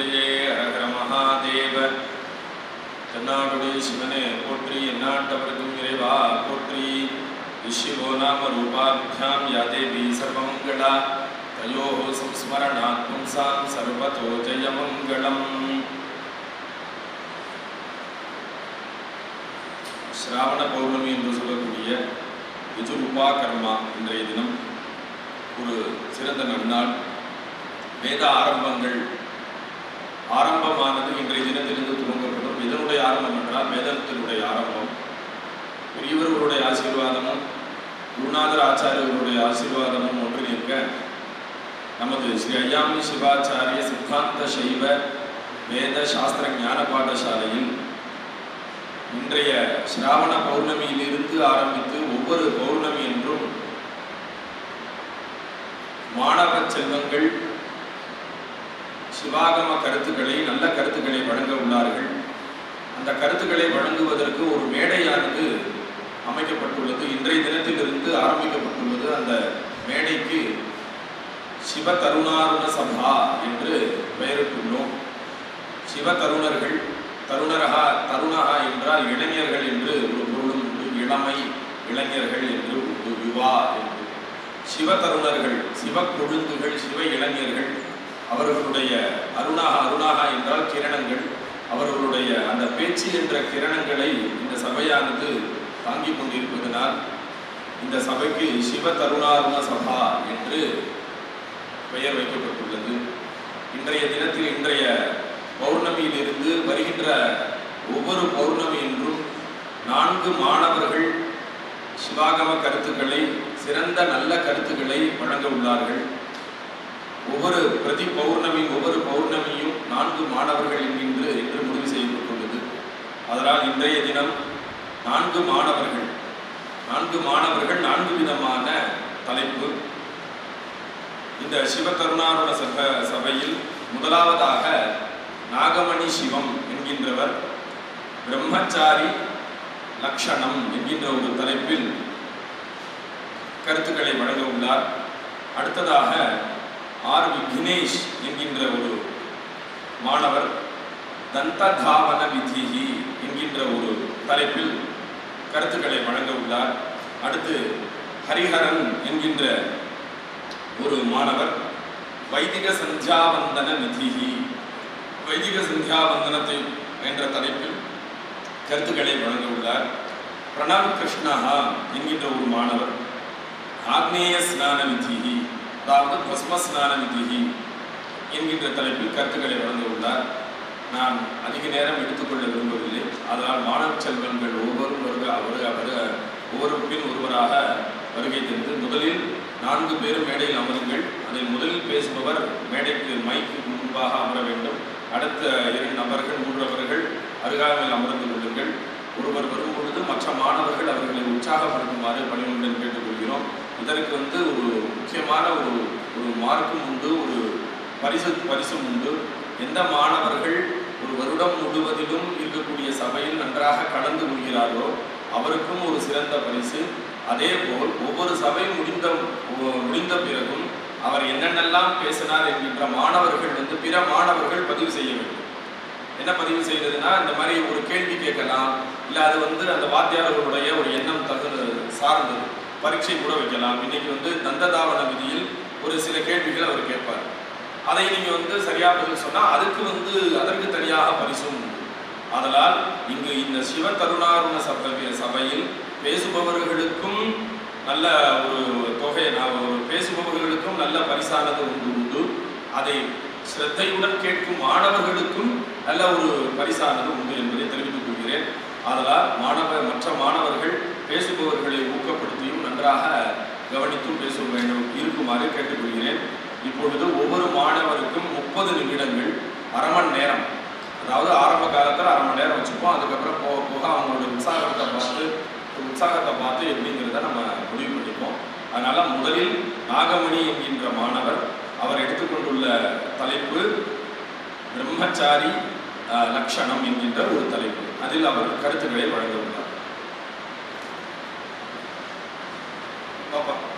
பதையே அரகர மகாதேவ. தென்னாடுடைய சிவனே போற்றி எந்நாட்டவருக்கும் இறைவா போற்றி. விஷ்வோ நாம ரூபாபியாம் யாதேவி சர்வமங்களா. தயோ சம்ஸ்மரணாத் பும்சாம் சர்வதோ ஜெயமங்களம் சிராவண பௌர்ணமி என்று சொல்லக்கூடிய விஜுரூபா கர்மா இன்றைய தினம் ஒரு சிறந்த நன்னாள். வேத ஆரம்பங்கள் ஆரம்பமானது இன்றைய தினத்திலிருந்து துவங்கப்படும். இதனுடைய ஆரம்பம் என்றால் வேதத்தினுடைய ஆரம்பம். பெரியவர்களுடைய ஆசீர்வாதமும் குருநாதர் ஆச்சாரியர்களுடைய ஆசீர்வாதமும் ஒன்று நிற்க நமது ஸ்ரீ ஐயாமி சிவாச்சாரிய சித்தாந்த சைவ வேத சாஸ்திர ஞான பாடசாலையில் இன்றைய சிராவண பௌர்ணமியிலிருந்து ஆரம்பித்து ஒவ்வொரு பௌர்ணமி என்றும் மாணவ செல்வங்கள் சிவாகம கருத்துக்களை நல்ல கருத்துக்களை வழங்க உள்ளார்கள். அந்த கருத்துக்களை வழங்குவதற்கு ஒரு மேடையானது அமைக்கப்பட்டுள்ளது. இன்றைய தினத்திலிருந்து ஆரம்பிக்கப்பட்டுள்ளது அந்த மேடைக்கு சிவ தருணாருண சபா என்று பெயரிட்டுள்ளோம். சிவ தருணர்கள் தருணரகா தருணகா என்றால் இளைஞர்கள் என்று ஒரு பொருளும் உண்டு. இளமை இளைஞர்கள் என்று உண்டு. யுவா என்று. சிவ தருணர்கள் சிவ கொழுந்துகள் சிவ இளைஞர்கள் அவர்களுடைய அருணாக அருணாக என்றால் கிரணங்கள். அவர்களுடைய அந்த பேச்சு என்ற கிரணங்களை இந்த சபையானது தாங்கிக் கொண்டிருப்பதனால் இந்த சபைக்கு சிவ தருணாருண சபா என்று பெயர் வைக்கப்பட்டுள்ளது. இன்றைய தினத்தில் இன்றைய பௌர்ணமியிலிருந்து வருகின்ற ஒவ்வொரு பௌர்ணமி என்றும் நான்கு மாணவர்கள் சிவாகம கருத்துக்களை சிறந்த நல்ல கருத்துக்களை வழங்க உள்ளார்கள். ஒவ்வொரு பிரதி பௌர்ணமி ஒவ்வொரு பௌர்ணமியும் நான்கு மாணவர்கள் என்கின்ற என்று முடிவு செய்யப்பட்டுள்ளது அதனால் இன்றைய தினம் நான்கு மாணவர்கள் நான்கு மாணவர்கள் நான்கு விதமான தலைப்பு. இந்த சிவகருணாருட சப சபையில் முதலாவதாக நாகமணி சிவம் என்கின்றவர் பிரம்மச்சாரி லக்ஷணம் என்கின்ற ஒரு தலைப்பில் கருத்துக்களை வழங்க உள்ளார். அடுத்ததாக ஆர் தினேஷ் என்கின்ற ஒரு மாணவர் தந்ததாவன விதிகி என்கின்ற ஒரு தலைப்பில் கருத்துக்களை வழங்க உள்ளார். அடுத்து ஹரிஹரன் என்கின்ற ஒரு மாணவர் வைதிக சந்தியாவந்தன விதிகி. வைதிக சந்தியாவந்தனத்தை என்ற தலைப்பில் கருத்துக்களை வழங்க உள்ளார். பிரணவ் கிருஷ்ணஹா என்கின்ற ஒரு மாணவர் ஆக்னேய ஸ்நான விதிகி. அதாவது பஸ்ம ஸ்நான என்கின்ற தலைப்பில் கருத்துக்களை வழங்க உள்ளார் நான் அதிக நேரம் எடுத்துக்கொள்ள விரும்பவில்லை. அதனால் மாணவ செல்வங்கள் ஒவ்வொரும் வருக அவரு வருக ஒவ்வொரு பின் ஒருவராக வருகை தந்து முதலில் நான்கு பேரும் மேடையில் அமருங்கள். அதில் முதலில் பேசுபவர் மேடைக்கு மைக்கு முன்பாக அமர வேண்டும். அடுத்த இரண்டு நபர்கள் மூன்று நபர்கள் அருகாமையில் அமர்ந்து கொள்ளுங்கள். ஒருவர் வரும் பொழுது மற்ற மாணவர்கள் அவர்களை உற்சாகப்படுத்துமாறு பணிவுடன் கேட்டுக்கொள்கிறோம். இதற்கு வந்து ஒரு முக்கியமான ஒரு ஒரு மார்க்கும் உண்டு ஒரு பரிசு பரிசும் உண்டு. எந்த மாணவர்கள் ஒரு வருடம் முழுவதிலும் இருக்கக்கூடிய சபையில் நன்றாக கலந்து கொள்கிறாரோ அவருக்கும் ஒரு சிறந்த பரிசு. அதே போல் ஒவ்வொரு சபை முடிந்த முடிந்த பிறகும் அவர் என்னென்னலாம் பேசினார் என்கின்ற மாணவர்கள் வந்து பிற மாணவர்கள் பதிவு செய்ய வேண்டும். என்ன பதிவு செய்யறதுன்னா இந்த மாதிரி ஒரு கேள்வி கேட்கலாம். இல்லை அது வந்து அந்த வாத்தியாளர்களுடைய ஒரு எண்ணம் தகுந்த சார்ந்தது. பரீட்சை கூட வைக்கலாம். இன்னைக்கு வந்து தந்ததாவன விதியில் ஒரு சில கேள்விகள் அவர் கேட்பார். அதை நீங்கள் வந்து சரியாக பதில் சொன்னால் அதுக்கு வந்து அதற்கு தனியாக பரிசும் உண்டு. அதனால் இங்கு இந்த சிவ தருணாருண சபை சபையில் பேசுபவர்களுக்கும் நல்ல ஒரு தொகை நான் பேசுபவர்களுக்கும் நல்ல பரிசானது உண்டு உண்டு. அதை சிரத்தையுடன் கேட்கும் மாணவர்களுக்கும் நல்ல ஒரு பரிசானது உண்டு என்பதை தெரிவித்துக் கொள்கிறேன். அதனால் மாணவ மற்ற மாணவர்கள் பேசுபவர்களை ஊக்கப்படுத்தியும் நன்றாக கவனித்து பேச வேண்டும். இருக்குமாறு கேட்டுக்கொள்கிறேன். இப்பொழுது ஒவ்வொரு மாணவருக்கும் முப்பது நிமிடங்கள் அரை மணி நேரம். அதாவது ஆரம்ப காலத்தில் அரை மணி நேரம் வச்சுப்போம். அதுக்கப்புறம் போக போக அவங்களோட உற்சாகத்தை பார்த்து உற்சாகத்தை பார்த்து எப்படிங்கிறத நம்ம முடிவு பண்ணிப்போம். அதனால் முதலில் நாகமணி என்கின்ற மாணவர் அவர் எடுத்துக்கொண்டுள்ள தலைப்பு பிரம்மச்சாரி லக்ஷணம் என்கின்ற ஒரு தலைப்பு. அதில் அவர் கருத்துக்களை வழங்க உள்ளார். Опа.